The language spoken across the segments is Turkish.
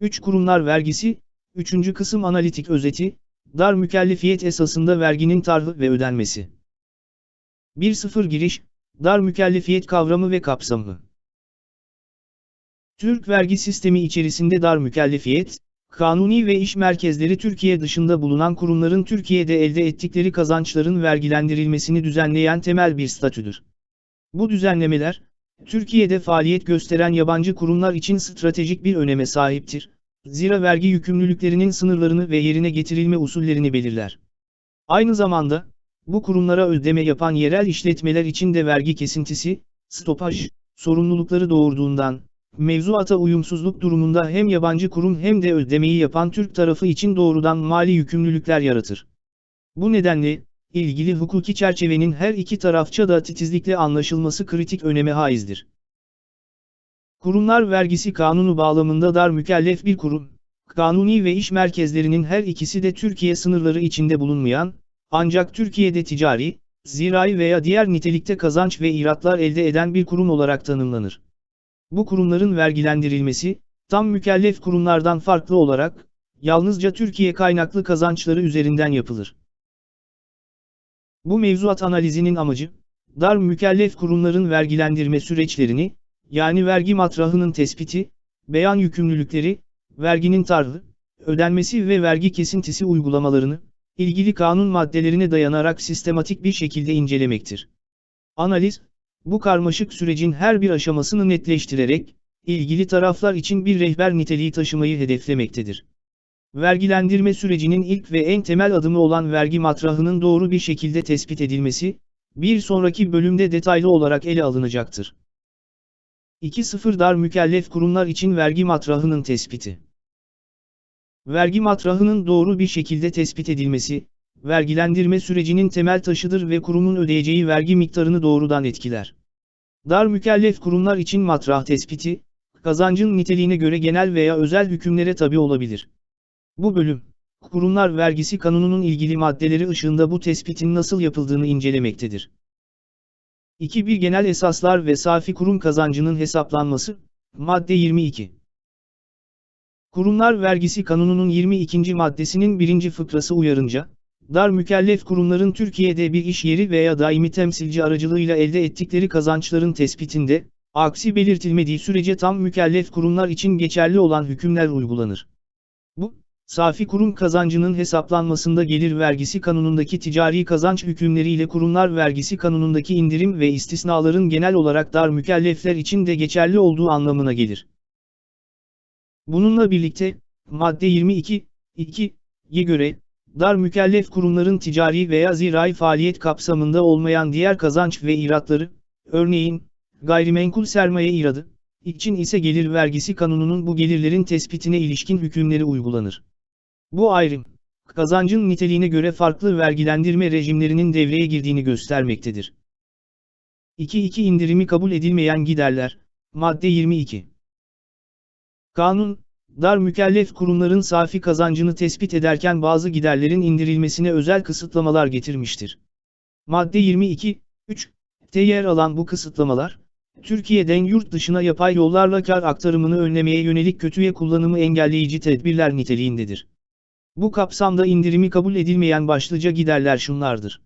3 Kurumlar vergisi, 3. kısım analitik özeti, dar mükellefiyet esasında verginin tarhı ve ödenmesi. 1.0 Giriş, dar mükellefiyet kavramı ve kapsamı. Türk vergi sistemi içerisinde dar mükellefiyet, kanuni ve iş merkezleri Türkiye dışında bulunan kurumların Türkiye'de elde ettikleri kazançların vergilendirilmesini düzenleyen temel bir statüdür. Bu düzenlemeler, Türkiye'de faaliyet gösteren yabancı kurumlar için stratejik bir öneme sahiptir. Zira vergi yükümlülüklerinin sınırlarını ve yerine getirilme usullerini belirler. Aynı zamanda, bu kurumlara ödeme yapan yerel işletmeler için de vergi kesintisi, stopaj, sorumlulukları doğurduğundan, mevzuata uyumsuzluk durumunda hem yabancı kurum hem de ödemeyi yapan Türk tarafı için doğrudan mali yükümlülükler yaratır. Bu nedenle, ilgili hukuki çerçevenin her iki tarafça da titizlikle anlaşılması kritik öneme haizdir. Kurumlar vergisi kanunu bağlamında dar mükellef bir kurum, kanuni ve iş merkezlerinin her ikisi de Türkiye sınırları içinde bulunmayan, ancak Türkiye'de ticari, zirai veya diğer nitelikte kazanç ve iratlar elde eden bir kurum olarak tanımlanır. Bu kurumların vergilendirilmesi, tam mükellef kurumlardan farklı olarak, yalnızca Türkiye kaynaklı kazançları üzerinden yapılır. Bu mevzuat analizinin amacı, dar mükellef kurumların vergilendirme süreçlerini, yani vergi matrahının tespiti, beyan yükümlülükleri, verginin tarhı, ödenmesi ve vergi kesintisi uygulamalarını, ilgili kanun maddelerine dayanarak sistematik bir şekilde incelemektir. Analiz, bu karmaşık sürecin her bir aşamasını netleştirerek, ilgili taraflar için bir rehber niteliği taşımayı hedeflemektedir. Vergilendirme sürecinin ilk ve en temel adımı olan vergi matrahının doğru bir şekilde tespit edilmesi, bir sonraki bölümde detaylı olarak ele alınacaktır. 2.0 Dar mükellef kurumlar için vergi matrahının tespiti. Vergi matrahının doğru bir şekilde tespit edilmesi, vergilendirme sürecinin temel taşıdır ve kurumun ödeyeceği vergi miktarını doğrudan etkiler. Dar mükellef kurumlar için matrah tespiti, kazancın niteliğine göre genel veya özel hükümlere tabi olabilir. Bu bölüm, kurumlar vergisi kanununun ilgili maddeleri ışığında bu tespitin nasıl yapıldığını incelemektedir. 2. Bir genel esaslar ve safi kurum kazancının hesaplanması, madde 22. Kurumlar vergisi kanununun 22. maddesinin 1. fıkrası uyarınca, dar mükellef kurumların Türkiye'de bir iş yeri veya daimi temsilci aracılığıyla elde ettikleri kazançların tespitinde, aksi belirtilmediği sürece tam mükellef kurumlar için geçerli olan hükümler uygulanır. Safi kurum kazancının hesaplanmasında gelir vergisi kanunundaki ticari kazanç hükümleriyle kurumlar vergisi kanunundaki indirim ve istisnaların genel olarak dar mükellefler için de geçerli olduğu anlamına gelir. Bununla birlikte, madde 22, 2'ye göre, dar mükellef kurumların ticari veya zirai faaliyet kapsamında olmayan diğer kazanç ve iratları, örneğin, gayrimenkul sermaye iradı, için ise gelir vergisi kanununun bu gelirlerin tespitine ilişkin hükümleri uygulanır. Bu ayrım, kazancın niteliğine göre farklı vergilendirme rejimlerinin devreye girdiğini göstermektedir. 2.2 indirimi kabul edilmeyen giderler, madde 22. Kanun, dar mükellef kurumların safi kazancını tespit ederken bazı giderlerin indirilmesine özel kısıtlamalar getirmiştir. Madde 22, 3, te yer alan bu kısıtlamalar, Türkiye'den yurt dışına yapay yollarla kar aktarımını önlemeye yönelik kötüye kullanımı engelleyici tedbirler niteliğindedir. Bu kapsamda indirimi kabul edilmeyen başlıca giderler şunlardır.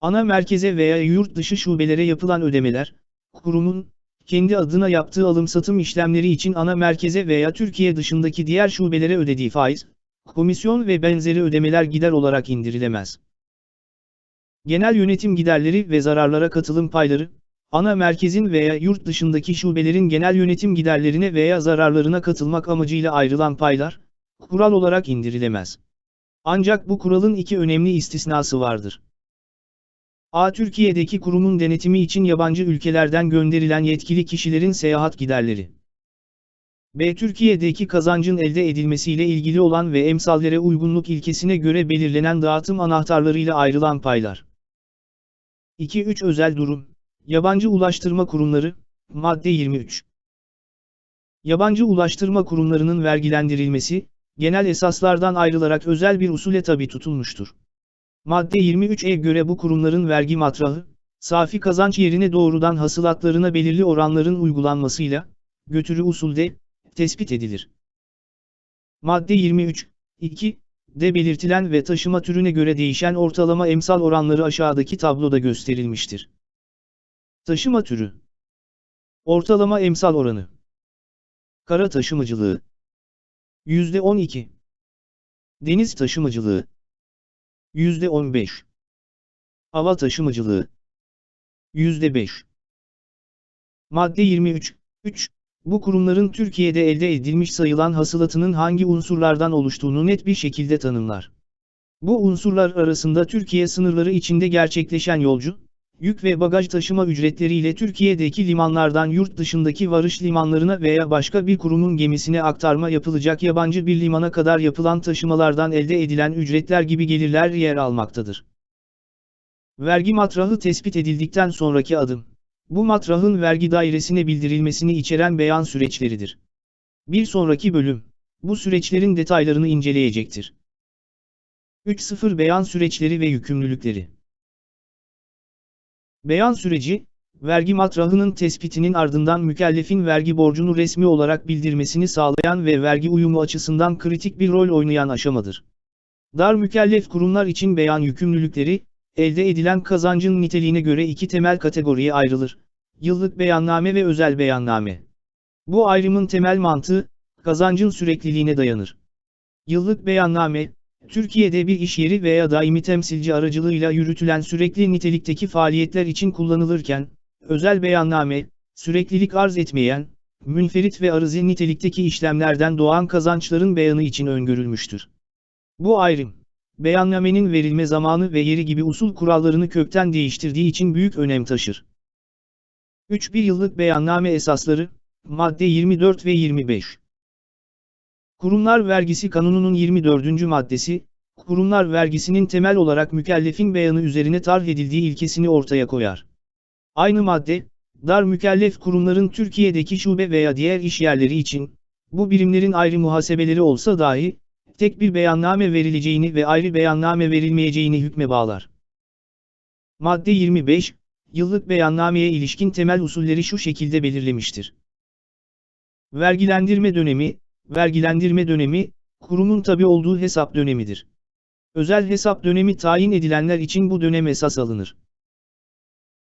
Ana merkeze veya yurt dışı şubelere yapılan ödemeler, kurumun, kendi adına yaptığı alım-satım işlemleri için ana merkeze veya Türkiye dışındaki diğer şubelere ödediği faiz, komisyon ve benzeri ödemeler gider olarak indirilemez. Genel yönetim giderleri ve zararlara katılım payları, ana merkezin veya yurt dışındaki şubelerin genel yönetim giderlerine veya zararlarına katılmak amacıyla ayrılan paylar, kural olarak indirilemez. Ancak bu kuralın iki önemli istisnası vardır. A. Türkiye'deki kurumun denetimi için yabancı ülkelerden gönderilen yetkili kişilerin seyahat giderleri. B. Türkiye'deki kazancın elde edilmesiyle ilgili olan ve emsallere uygunluk ilkesine göre belirlenen dağıtım anahtarlarıyla ayrılan paylar. 2-3 Özel durum. Yabancı ulaştırma kurumları, madde 23. Yabancı ulaştırma kurumlarının vergilendirilmesi, genel esaslardan ayrılarak özel bir usule tabi tutulmuştur. Madde 23'e göre bu kurumların vergi matrahı, safi kazanç yerine doğrudan hasılatlarına belirli oranların uygulanmasıyla, götürü usulde, tespit edilir. Madde 23, 2, de belirtilen ve taşıma türüne göre değişen ortalama emsal oranları aşağıdaki tabloda gösterilmiştir. Taşıma türü Ortalama emsal oranı Kara taşımacılığı %12 Deniz taşımacılığı. %15 Hava taşımacılığı. %5 Madde 23 3. Bu kurumların Türkiye'de elde edilmiş sayılan hasılatının hangi unsurlardan oluştuğunu net bir şekilde tanımlar. Bu unsurlar arasında Türkiye sınırları içinde gerçekleşen yolcu, yük ve bagaj taşıma ücretleriyle Türkiye'deki limanlardan yurt dışındaki varış limanlarına veya başka bir kurumun gemisine aktarma yapılacak yabancı bir limana kadar yapılan taşımalardan elde edilen ücretler gibi gelirler yer almaktadır. Vergi matrahı tespit edildikten sonraki adım, bu matrahın vergi dairesine bildirilmesini içeren beyan süreçleridir. Bir sonraki bölüm, bu süreçlerin detaylarını inceleyecektir. 3.0 Beyan süreçleri ve yükümlülükleri Beyan süreci, vergi matrahının tespitinin ardından mükellefin vergi borcunu resmi olarak bildirmesini sağlayan ve vergi uyumu açısından kritik bir rol oynayan aşamadır. Dar mükellef kurumlar için beyan yükümlülükleri, elde edilen kazancın niteliğine göre iki temel kategoriye ayrılır. Yıllık beyanname ve özel beyanname. Bu ayrımın temel mantığı, kazancın sürekliliğine dayanır. Yıllık beyanname, Türkiye'de bir iş yeri veya daimi temsilci aracılığıyla yürütülen sürekli nitelikteki faaliyetler için kullanılırken, özel beyanname, süreklilik arz etmeyen, münferit ve arızi nitelikteki işlemlerden doğan kazançların beyanı için öngörülmüştür. Bu ayrım, beyannamenin verilme zamanı ve yeri gibi usul kurallarını kökten değiştirdiği için büyük önem taşır. 3. Bir yıllık beyanname esasları, madde 24 ve 25. Kurumlar Vergisi Kanunu'nun 24. maddesi, kurumlar vergisinin temel olarak mükellefin beyanı üzerine tarh edildiği ilkesini ortaya koyar. Aynı madde, dar mükellef kurumların Türkiye'deki şube veya diğer iş yerleri için, bu birimlerin ayrı muhasebeleri olsa dahi, tek bir beyanname verileceğini ve ayrı beyanname verilmeyeceğini hükme bağlar. Madde 25, yıllık beyannameye ilişkin temel usulleri şu şekilde belirlemiştir. Vergilendirme dönemi, vergilendirme dönemi, kurumun tabi olduğu hesap dönemidir. Özel hesap dönemi tayin edilenler için bu dönem esas alınır.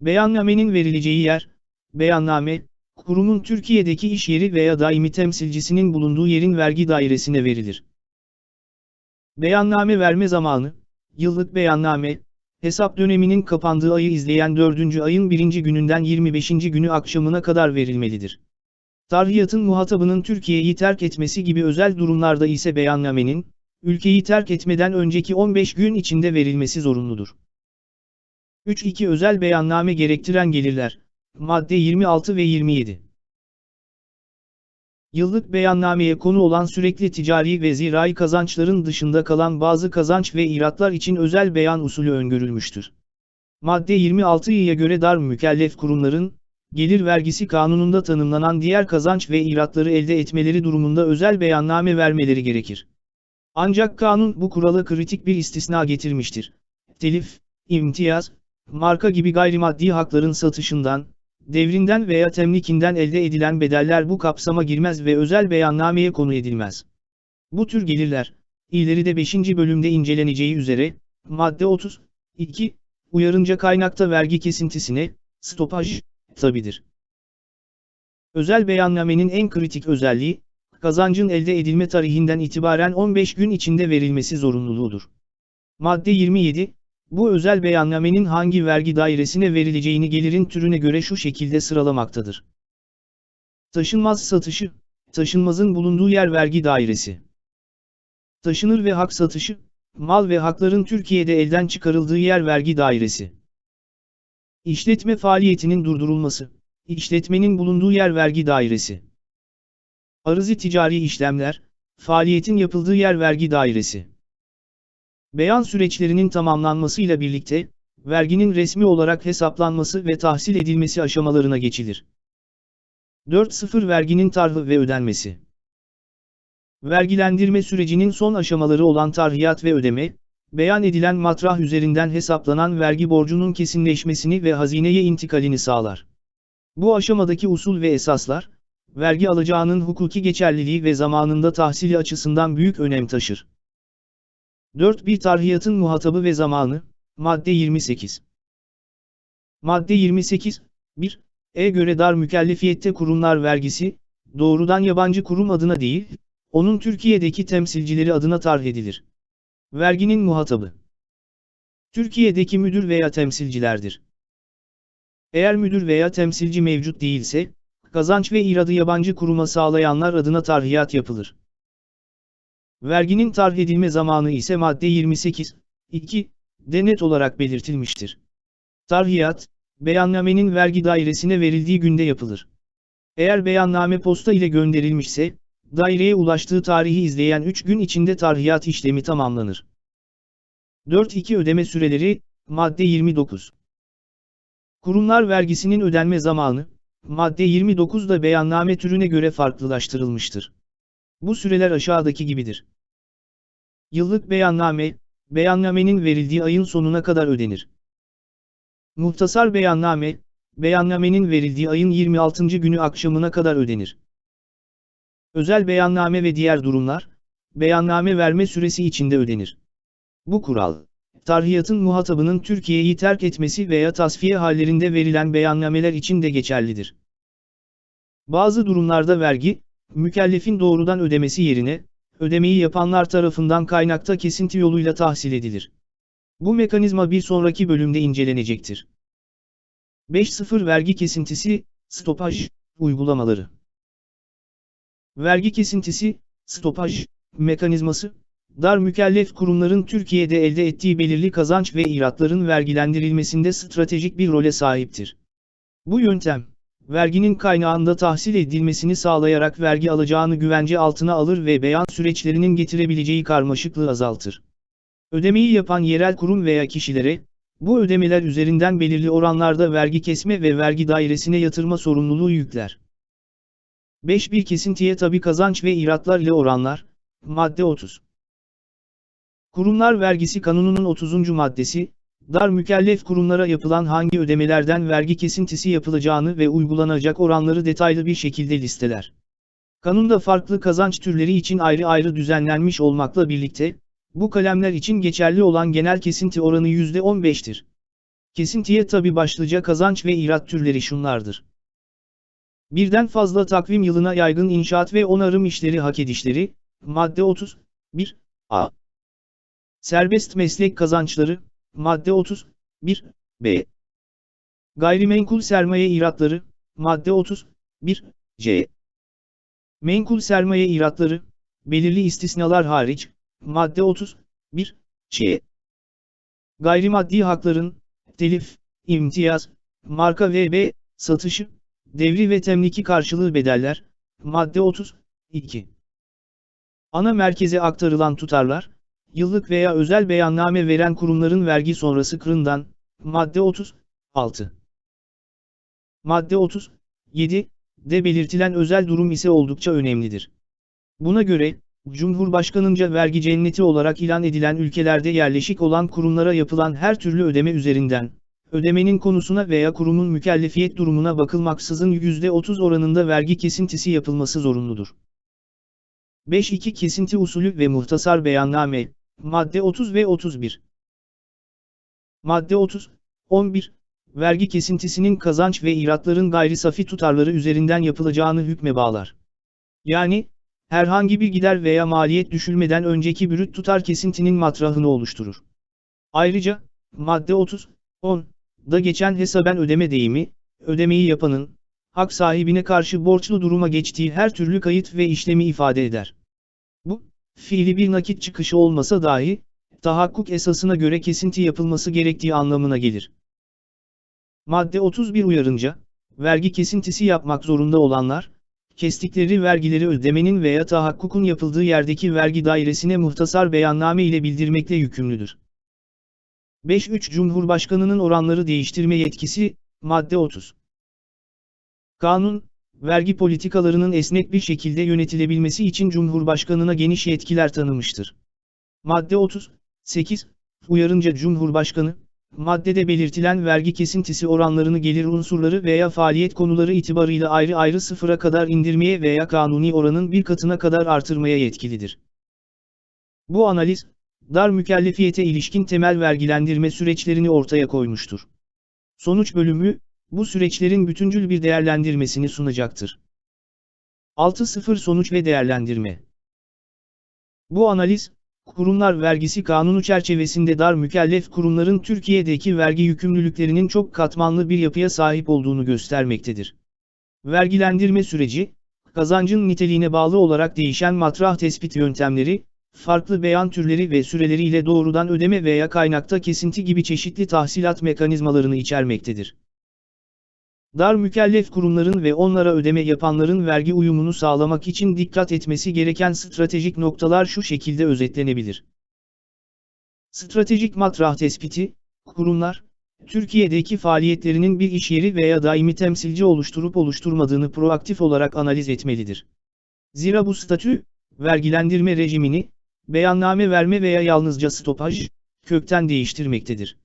Beyannamenin verileceği yer, beyanname, kurumun Türkiye'deki iş yeri veya daimi temsilcisinin bulunduğu yerin vergi dairesine verilir. Beyanname verme zamanı, yıllık beyanname, hesap döneminin kapandığı ayı izleyen 4. ayın 1. gününden 25. günü akşamına kadar verilmelidir. Tarhiyatın muhatabının Türkiye'yi terk etmesi gibi özel durumlarda ise beyannamenin, ülkeyi terk etmeden önceki 15 gün içinde verilmesi zorunludur. 3.2 Özel beyanname gerektiren gelirler, madde 26 ve 27. Yıllık beyannameye konu olan sürekli ticari ve zirai kazançların dışında kalan bazı kazanç ve iratlar için özel beyan usulü öngörülmüştür. Madde 26'ya göre dar mükellef kurumların, gelir vergisi kanununda tanımlanan diğer kazanç ve iratları elde etmeleri durumunda özel beyanname vermeleri gerekir. Ancak kanun bu kurala kritik bir istisna getirmiştir. Telif, imtiyaz, marka gibi gayrimaddi hakların satışından, devrinden veya temlikinden elde edilen bedeller bu kapsama girmez ve özel beyannameye konu edilmez. Bu tür gelirler, ileride 5. bölümde inceleneceği üzere, madde 30, 2, uyarınca kaynakta vergi kesintisine, stopaj, tabidir. Özel beyannamenin en kritik özelliği, kazancın elde edilme tarihinden itibaren 15 gün içinde verilmesi zorunluluğudur. Madde 27, bu özel beyannamenin hangi vergi dairesine verileceğini gelirin türüne göre şu şekilde sıralamaktadır. Taşınmaz satışı, taşınmazın bulunduğu yer vergi dairesi. Taşınır ve hak satışı, mal ve hakların Türkiye'de elden çıkarıldığı yer vergi dairesi. İşletme faaliyetinin durdurulması, işletmenin bulunduğu yer vergi dairesi. Arızı ticari işlemler, faaliyetin yapıldığı yer vergi dairesi. Beyan süreçlerinin tamamlanmasıyla birlikte, verginin resmi olarak hesaplanması ve tahsil edilmesi aşamalarına geçilir. 4.0 Verginin tarhı ve ödenmesi Vergilendirme sürecinin son aşamaları olan tarhiyat ve ödeme, beyan edilen matrah üzerinden hesaplanan vergi borcunun kesinleşmesini ve hazineye intikalini sağlar. Bu aşamadaki usul ve esaslar, vergi alacağının hukuki geçerliliği ve zamanında tahsili açısından büyük önem taşır. 4. Bir tarhiyatın muhatabı ve zamanı, madde 28. Madde 28, 1. E göre dar mükellefiyette kurumlar vergisi, doğrudan yabancı kurum adına değil, onun Türkiye'deki temsilcileri adına tarh edilir. Verginin muhatabı. Türkiye'deki müdür veya temsilcilerdir. Eğer müdür veya temsilci mevcut değilse, kazanç ve iradı yabancı kuruma sağlayanlar adına tarhiyat yapılır. Verginin tarh edilme zamanı ise madde 28, 2, denet olarak belirtilmiştir. Tarhiyat, beyannamenin vergi dairesine verildiği günde yapılır. Eğer beyanname posta ile gönderilmişse, daireye ulaştığı tarihi izleyen 3 gün içinde tarhiyat işlemi tamamlanır. 4-2 ödeme süreleri, madde 29. Kurumlar vergisinin ödenme zamanı, madde 29'da beyanname türüne göre farklılaştırılmıştır. Bu süreler aşağıdaki gibidir. Yıllık beyanname, beyannamenin verildiği ayın sonuna kadar ödenir. Muhtasar beyanname, beyannamenin verildiği ayın 26. günü akşamına kadar ödenir. Özel beyanname ve diğer durumlar, beyanname verme süresi içinde ödenir. Bu kural, tarhiyatın muhatabının Türkiye'yi terk etmesi veya tasfiye hallerinde verilen beyannameler için de geçerlidir. Bazı durumlarda vergi, mükellefin doğrudan ödemesi yerine, ödemeyi yapanlar tarafından kaynakta kesinti yoluyla tahsil edilir. Bu mekanizma bir sonraki bölümde incelenecektir. 5.0 Vergi kesintisi, stopaj, uygulamaları. Vergi kesintisi, stopaj, mekanizması, dar mükellef kurumların Türkiye'de elde ettiği belirli kazanç ve iratların vergilendirilmesinde stratejik bir role sahiptir. Bu yöntem, verginin kaynağında tahsil edilmesini sağlayarak vergi alacağını güvence altına alır ve beyan süreçlerinin getirebileceği karmaşıklığı azaltır. Ödemeyi yapan yerel kurum veya kişilere, bu ödemeler üzerinden belirli oranlarda vergi kesme ve vergi dairesine yatırma sorumluluğu yükler. 5. Bir kesintiye tabi kazanç ve iratlar ile oranlar, madde 30. Kurumlar vergisi kanununun 30. maddesi, dar mükellef kurumlara yapılan hangi ödemelerden vergi kesintisi yapılacağını ve uygulanacak oranları detaylı bir şekilde listeler. Kanunda farklı kazanç türleri için ayrı ayrı düzenlenmiş olmakla birlikte, bu kalemler için geçerli olan genel kesinti oranı %15'tir. Kesintiye tabi başlıca kazanç ve irat türleri şunlardır. Birden fazla takvim yılına yaygın inşaat ve onarım işleri hak edişleri, madde 30, 1, a. Serbest meslek kazançları, madde 30, 1, b. Gayrimenkul sermaye iratları, madde 30, 1, c. Menkul sermaye iratları, belirli istisnalar hariç, madde 30, 1, c. Gayrimaddi hakların, telif, imtiyaz, marka ve satışı, devri ve temliki karşılığı bedeller, madde 30, 2. Ana merkeze aktarılan tutarlar, yıllık veya özel beyanname veren kurumların vergi sonrası kırından, madde 30, 6. Madde 30, 7, de belirtilen özel durum ise oldukça önemlidir. Buna göre, Cumhurbaşkanınca vergi cenneti olarak ilan edilen ülkelerde yerleşik olan kurumlara yapılan her türlü ödeme üzerinden, ödemenin konusuna veya kurumun mükellefiyet durumuna bakılmaksızın %30 oranında vergi kesintisi yapılması zorunludur. 5.2 Kesinti usulü ve muhtasar beyanname, madde 30 ve 31. Madde 30, 11, vergi kesintisinin kazanç ve iratların gayri safi tutarları üzerinden yapılacağını hükme bağlar. Yani, herhangi bir gider veya maliyet düşülmeden önceki brüt tutar kesintinin matrahını oluşturur. Ayrıca, madde 30, 10, da geçen hesaben ödeme deyimi, ödemeyi yapanın, hak sahibine karşı borçlu duruma geçtiği her türlü kayıt ve işlemi ifade eder. Bu, fiili bir nakit çıkışı olmasa dahi, tahakkuk esasına göre kesinti yapılması gerektiği anlamına gelir. Madde 31 uyarınca, vergi kesintisi yapmak zorunda olanlar, kestikleri vergileri ödemenin veya tahakkukun yapıldığı yerdeki vergi dairesine muhtasar beyanname ile bildirmekle yükümlüdür. 5.3 Cumhurbaşkanının oranları değiştirme yetkisi, madde 30. Kanun, vergi politikalarının esnek bir şekilde yönetilebilmesi için Cumhurbaşkanına geniş yetkiler tanımıştır. Madde 30, 8, uyarınca Cumhurbaşkanı, maddede belirtilen vergi kesintisi oranlarını gelir unsurları veya faaliyet konuları itibarıyla ayrı ayrı sıfıra kadar indirmeye veya kanuni oranın bir katına kadar artırmaya yetkilidir. Bu analiz, dar mükellefiyete ilişkin temel vergilendirme süreçlerini ortaya koymuştur. Sonuç bölümü, bu süreçlerin bütüncül bir değerlendirmesini sunacaktır. 6.0 Sonuç ve Değerlendirme Bu analiz, Kurumlar Vergisi Kanunu çerçevesinde dar mükellef kurumların Türkiye'deki vergi yükümlülüklerinin çok katmanlı bir yapıya sahip olduğunu göstermektedir. Vergilendirme süreci, kazancın niteliğine bağlı olarak değişen matrah tespit yöntemleri, farklı beyan türleri ve süreleri ile doğrudan ödeme veya kaynakta kesinti gibi çeşitli tahsilat mekanizmalarını içermektedir. Dar mükellef kurumların ve onlara ödeme yapanların vergi uyumunu sağlamak için dikkat etmesi gereken stratejik noktalar şu şekilde özetlenebilir. Stratejik matrah tespiti, kurumlar, Türkiye'deki faaliyetlerinin bir iş yeri veya daimi temsilci oluşturup oluşturmadığını proaktif olarak analiz etmelidir. Zira bu statü, vergilendirme rejimini, beyanname verme veya yalnızca stopaj, kökten değiştirmektedir.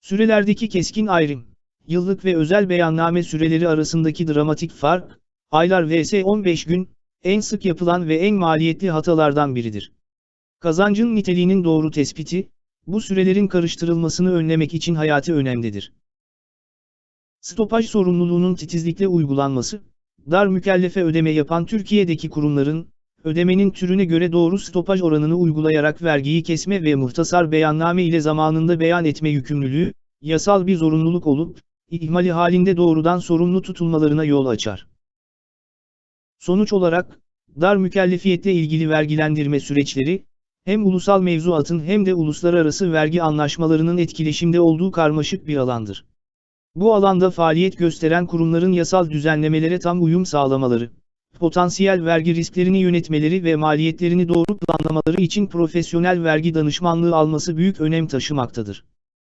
Sürelerdeki keskin ayrım, yıllık ve özel beyanname süreleri arasındaki dramatik fark, aylar vs 15 gün, en sık yapılan ve en maliyetli hatalardan biridir. Kazancın niteliğinin doğru tespiti, bu sürelerin karıştırılmasını önlemek için hayati önemlidir. Stopaj sorumluluğunun titizlikle uygulanması, dar mükellefe ödeme yapan Türkiye'deki kurumların, ödemenin türüne göre doğru stopaj oranını uygulayarak vergiyi kesme ve muhtasar beyanname ile zamanında beyan etme yükümlülüğü, yasal bir zorunluluk olup, ihmali halinde doğrudan sorumlu tutulmalarına yol açar. Sonuç olarak, dar mükellefiyetle ilgili vergilendirme süreçleri, hem ulusal mevzuatın hem de uluslararası vergi anlaşmalarının etkileşimde olduğu karmaşık bir alandır. Bu alanda faaliyet gösteren kurumların yasal düzenlemelere tam uyum sağlamaları, potansiyel vergi risklerini yönetmeleri ve maliyetlerini doğru planlamaları için profesyonel vergi danışmanlığı alması büyük önem taşımaktadır.